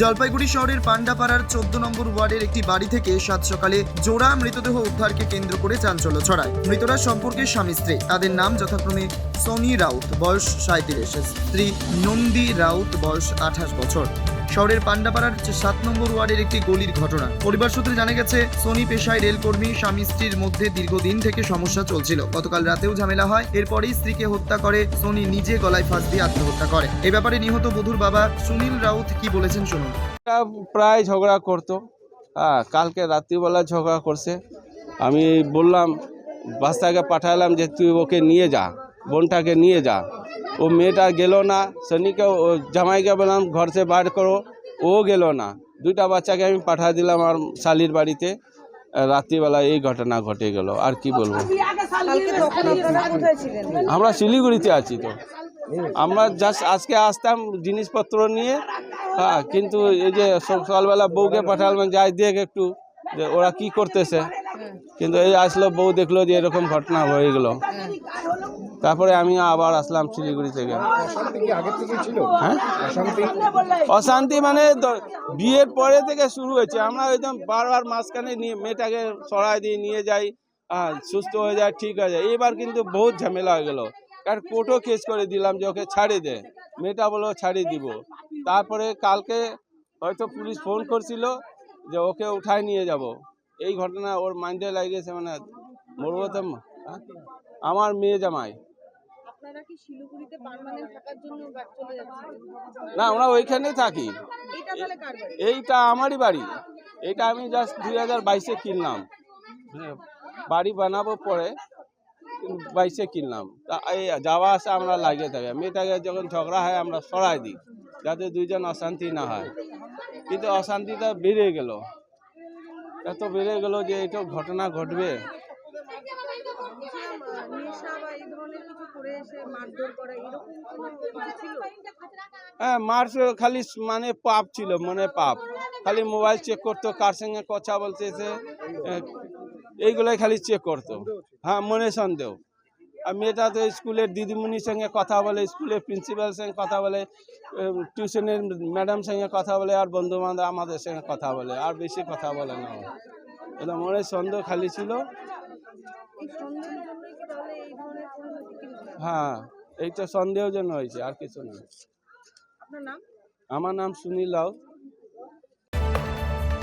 জলপাইগুড়ি শহরের পান্ডাপাড়ার চোদ্দ নম্বর ওয়ার্ডের একটি বাড়ি থেকে সাত সকালে জোড়া মৃতদেহ উদ্ধারকে কেন্দ্র করে চাঞ্চল্য ছড়ায়। মৃতরা সম্পর্কে স্বামী স্ত্রী। তাদের নাম যথাক্রমে সনি রাউত, বয়স সাঁত্রিশ স্ত্রী নন্দী রাউত, বয়স আঠাশ বছর। শহরের পান্ডাপাড়ার সাত নম্বর ওয়ার্ডের একটি গলির ঘটনা। পরিবার সূত্রে জানা গেছে, সনি পেশায় রেলকর্মী, স্বামী স্ত্রীর মধ্যে দীর্ঘদিন থেকে সমস্যা চলছিল। গতকাল রাতেও ঝামেলা হয়, এরপরেই স্ত্রীকে হত্যা করে সনি নিজে গলায় ফাঁস দিয়ে আত্মহত্যা করে। এ ব্যাপারে নিহত বধূর বাবা সুনীল রাউত কি বলেছেন শুনুন। প্রায় ঝগড়া করতো। হ্যাঁ কালকে রাত্রিবেলা ঝগড়া করছে। আমি বললাম বাচ্চাকে পাঠালাম যে তুই ওকে নিয়ে যা। বোনটাকে নিয়ে যা। ও মেয়েটা গেল না, শনিকে ও জামাইকে বললাম, ঘর সে বার করো। ও গেল না। দুইটা বাচ্চাকে আমি পাঠা দিলাম আমার শালির বাড়িতে। রাত্রিবেলা এই ঘটনা ঘটে গেল। আর কি বলব? আমরা শিলিগুড়িতে আছি তো। আমরা জাস্ট আজকে আসতাম জিনিসপত্র নিয়ে। হ্যাঁ কিন্তু এই যে সকালবেলা বউকে পাঠালাম, যাই দেখ একটু যে ওরা কি করতেছে। কিন্তু এই আসলো, বউ দেখল যে এরকম ঘটনা হয়ে গেল। তারপরে আমি আবার আসলাম শিলিগুড়ি থেকে। হ্যাঁ? অশান্তি? মানে বিয়ের পরে থেকে শুরু হয়েছে। আমরা একদম বারবার মাঝখানে নিয়ে মেয়েটাকে সরাই দিয়ে নিয়ে যাই হ্যাঁ সুস্থ হয়ে যায় ঠিক হয়ে যায়। এবার কিন্তু বহুত ঝামেলা হয়ে গেল। আর কোর্টও কেস করে দিলাম যে ওকে ছাড়িয়ে দে। মেয়েটা বলো ছাড়িয়ে দিব। তারপরে কালকে হয়তো পুলিশ ফোন করছিল যে ওকে উঠায় নিয়ে যাব। এই ঘটনা ওর মাইন্ডে লাগিয়েছে মানে মরবো তো হ্যাঁ? আমার মেয়ে জামাই। আপনারা কি শিলিগুড়িতে পার্মানেন্ট থাকার জন্য চলে যাচ্ছেন? না আমরা ওইখানেই থাকি। এটা তাহলে কার বাড়ি? এইটা আমারই বাড়ি। এটা আমি জাস্ট দুই হাজার বাইশে কিনলাম। বাড়ি বানাবো পরে বাইশে কিনলাম। তা এই যাওয়া আসা আমরা লাগিয়ে থাকি। মেয়েটাকে যখন ঝগড়া হয় আমরা সরাই দিই যাতে দুইজন অশান্তি না হয়। কিন্তু অশান্তিটা বেড়ে গেল। এত বেড়ে গেল যে এটা ঘটনা ঘটবে বলছিলাম, আহ, নেশা বা এই ধরনের কিছু করে এসে মারধর করা এরকম কোনো কিছু ছিল হ্যাঁ মার খালি মানে পাপ ছিল মনে পাপ। খালি মোবাইল চেক করতো কার সঙ্গে কথা বলতেছে এইগুলাই খালি চেক করতো। হ্যাঁ মনে সন্দেহ। আর মেয়েটা তো স্কুলের দিদিমণির সঙ্গে কথা বলে স্কুলের প্রিন্সিপাল সঙ্গে কথা বলে টিউশনের ম্যাডাম সঙ্গে কথা বলে আর বন্ধু বান্ধব আমাদের সঙ্গে কথা বলে আর বেশি কথা বলে না। এটা মনে সন্দেহ খালি ছিল এই সন্দেহের জন্যই কি তাহলে এই ধরনের পরিণতি কি হলো? হ্যাঁ এইটা সন্দেহ জন্য হয়েছে আর কিছু না। আমার নাম সুনীল রাও।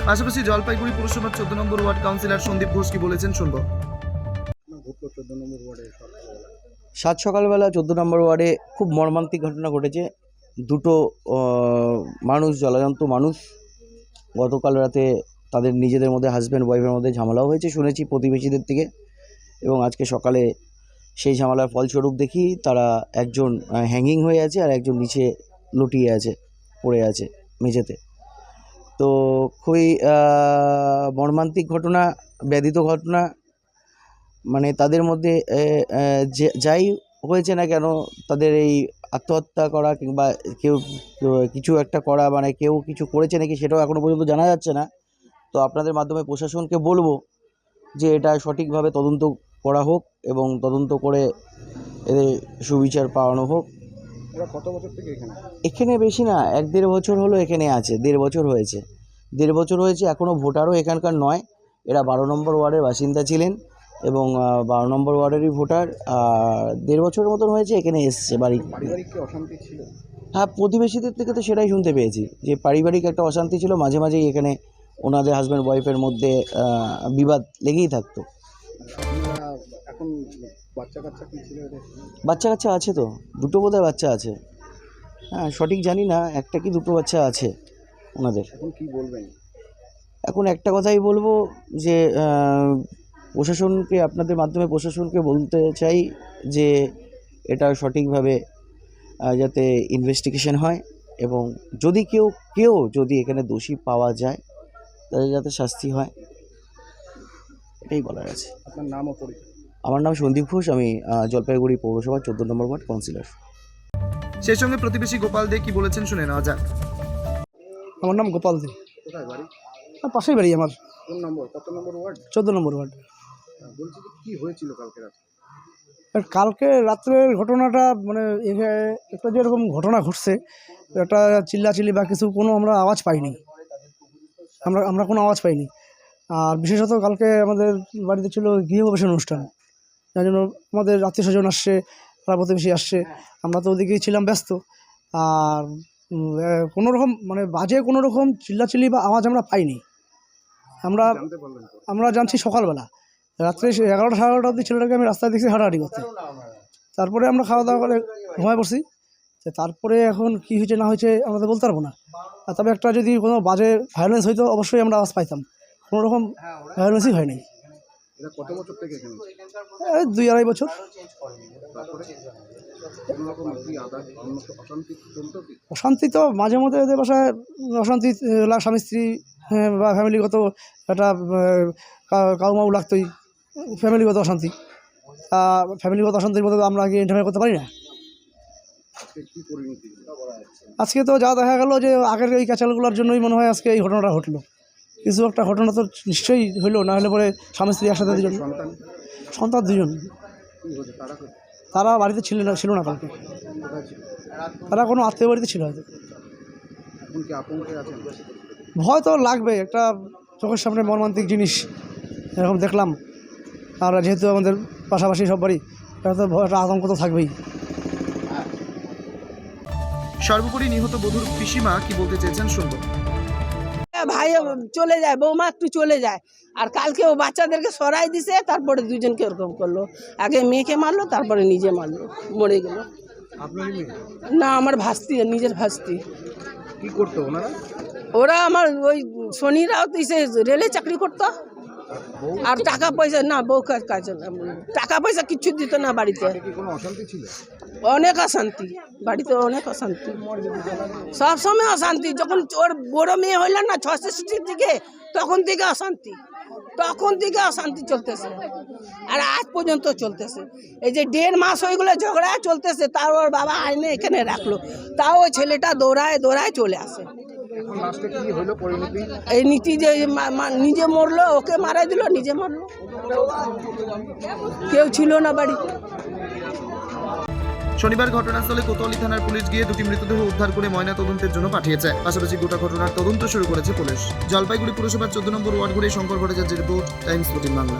পাশাপাশি জলপাইগুড়ি পুরসভার চোদ্দ number ward councillor Sandip Ghosh কি বলেছেন শুনব। সাত সকালবেলা চোদ্দ নম্বর ওয়ার্ডে খুব মর্মান্তিক ঘটনা ঘটেছে। দুটো মানুষ জলজন্ত মানুষ গতকাল রাতে তাদের নিজেদের মধ্যে হাজব্যান্ড ওয়াইফের মধ্যে ঝামেলাও হয়েছে শুনেছি প্রতিবেশীদের থেকে। এবং আজকে সকালে সেই ঝামেলার ফলস্বরূপ দেখি তারা একজন হ্যাঙ্গিং হয়ে আছে আর একজন নিচে লুটিয়ে আছে, পড়ে আছে মেঝেতে। তো খুবই মর্মান্তিক ঘটনা ব্যাধিত ঘটনা। মানে তাদের মধ্যে যে, যাই হয়েছে না কেন, তাদের এই আত্মহত্যা করা কিংবা কেউ কিছু একটা করা মানে কেউ কিছু করেছে নাকি সেটাও এখনও পর্যন্ত জানা যাচ্ছে না। তো আপনাদের মাধ্যমে প্রশাসনকে বলব যে এটা সঠিকভাবে তদন্ত করা হোক এবং তদন্ত করে এদের সুবিচার পাওয়ানো হোক। এখানে? বেশি না এক দেড় বছর হলো এখানে আছে দেড় বছর হয়েছে। দেড় বছর হয়েছে এখনও ভোটারও এখানকার নয়। এরা বারো নম্বর ওয়ার্ডের বাসিন্দা ছিলেন এবং বারো নম্বর ওয়ার্ডেরই ভোটার আর দেড় বছরের মতন হয়েছে এখানে এসছে বাড়ি। অশান্তি ছিল? হ্যাঁ প্রতিবেশীদের থেকে তো সেটাই শুনতে পেয়েছি যে পারিবারিক একটা অশান্তি ছিল মাঝে মাঝেই এখানে ওনাদের হাজব্যান্ড ওয়াইফের মধ্যে বিবাদ লেগেই থাকতো। এখন বাচ্চা কাচ্চা কি ছিল এদের? বাচ্চা কাচ্চা আছে তো দুটো বোধহয় বাচ্চা আছে। হ্যাঁ সঠিক জানি না একটা কি দুটো বাচ্চা আছে ওনাদের। এখন কি বলবেন? এখন একটা কথাই বলব যে আহ, প্রশাসনকে আপনাদের মাধ্যমে প্রশাসনকে বলতে চাই যে এটা সঠিকভাবে আহ, যাতে ইনভেস্টিগেশন হয় এবং যদি কেউ কেউ যদি এখানে দোষী পাওয়া যায় তাদের যাতে শাস্তি হয়। এটাই বলার আছে। আপনার নাম ও পরিচয় আমার নাম সন্দীপ ঘোষ আমি জলপাইগুড়ি পৌরসভার চোদ্দ নম্বর ওয়ার্ড কাউন্সিলর। সেই সঙ্গে প্রতিবেশী গোপাল দে কি বলেছেন শুনে নেওয়া যাক। আমার নাম গোপাল দে। কোথায় বাড়ি? আমার পাশেই বাড়ি আমার। কোন নম্বর? কত নম্বর ওয়ার্ড? চোদ্দ নম্বর ওয়ার্ড। বলছি কি হয়েছিল কালকে রাতে কালকে রাত্রের ঘটনাটা মানে একটা যেরকম ঘটনা ঘটছে একটা চিল্লাচিল্লি বা কিছু কোনো আমরা আওয়াজ পাইনি। আমরা আমরা কোনো আওয়াজ পাইনি। আর বিশেষত কালকে আমাদের বাড়িতে ছিল গৃহপ্রবেশ অনুষ্ঠান। যার জন্য আমাদের আত্মীয় স্বজন আসছে তারা প্রতিবেশী আসছে আমরা তো ওদিকেই ছিলাম ব্যস্ত। আর কোনো রকম মানে বাজে কোনো রকম চিল্লাচিল্লি বা আওয়াজ আমরা পাইনি। আমরা? আমরা জানছি সকালবেলা। রাত্রে এগারোটা সাড়ে এগারোটা অবধি ছেলেটাকে আমি রাস্তায় দেখছি হাঁটাহাঁটি করতে। তারপরে আমরা খাওয়া দাওয়া করে ঘুমায় পড়ছি। তো তারপরে এখন কি হয়েছে না হয়েছে আমরা তো বলতে পারব না। তবে একটা যদি কোনো বাজে ভায়োলেন্স হইতো অবশ্যই আমরা আওয়াজ পাইতাম। কোনো রকম ভায়োলেন্সই হয়নি। এরা কত বছর থেকে এখানে এই দুই আড়াই বছর। অশান্তি তো মাঝে মধ্যে এদের বাসায় অশান্তি স্বামী স্ত্রী বা ফ্যামিলিগত একটা কাউ মাউ লাগতোই। ফ্যামিলিগত অশান্তি। তা ফ্যামিলিগত অশান্তির মধ্যে আমরা আগে ইন্টারভিউ করতে পারি না। আজকে তো যা দেখা গেল যে আগের এই ক্যাচালগুলোর জন্যই মনে হয় আজকে এই ঘটনাটা ঘটলো। কিছু একটা ঘটনা তো নিশ্চয়ই হইল না হলে পরে স্বামী স্ত্রী একসাথে দুজন। সন্তান? সন্তান দুজন। তারা বাড়িতে ছিল না ছিল না কালকে। তারা কোনো আত্মীয় বাড়িতে ছিল হয়তো। ভয় তো লাগবে একটা চোখের সামনে মর্মান্তিক জিনিস এরকম দেখলাম। আর যেহেতু আমাদের পাশাপাশি সব বাড়ি এটা তো ভয় একটা আতঙ্ক তো থাকবেই। সর্বোপরি নিহত বধূর পিসিমা কি বলতে চেয়েছেন শুনব। চলে যায় বৌমা একটু চলে যায়। আর কালকে ও বাচ্চাদেরকে সরাই দিছে তারপরে দুজনকে ওরকম করল। আগে মেয়েকে মারলো তারপরে নিজে মারলো মরে গেল। না আমার ভাস্তি নিজের ভাস্তি। কি করতো ওনারা? ওরা আমার ওই শনিরাও তো সে রেলে চাকরি করতো। আর টাকা পয়সা না বউ কাজ না। টাকা পয়সা কিচ্ছু দিত না বাড়িতে। অনেক অশান্তি বাড়িতে অনেক অশান্তি। সবসময় অশান্তি যখন ওর বড় মেয়ে হইল না ছষট্টির দিকে তখন থেকে অশান্তি তখন থেকে অশান্তি চলতেছে। আর আজ পর্যন্ত চলতেছে। এই যে দেড় মাস হয়ে গেলো ঝগড়া চলতেছে তার ওর বাবা আইনে এখানে রাখল। তাও ওই ছেলেটা দৌড়ায় দৌড়ায় চলে আসে। এখন লাস্টে কি হলো পরিণতি? এই নীতি যে নিজে মরলো ওকে মারা দিল নিজে মরলো। কেউ ছিল না বাড়িতে শনিবার ঘটনাস্থলে কোতোয়ালি থানার পুলিশ গিয়ে দুটি মৃতদেহ উদ্ধার করে ময়না তদন্তের জন্য পাঠিয়েছে। পাশাপাশি গোটা ঘটনার তদন্ত শুরু করেছে পুলিশ। জলপাইগুড়ি পুরসভার চোদ্দ নম্বর ওয়ার্ড ঘুরে শঙ্কর ভট্টাচার্যের রিপোর্ট টাইমস ফোর্টিন বাংলা।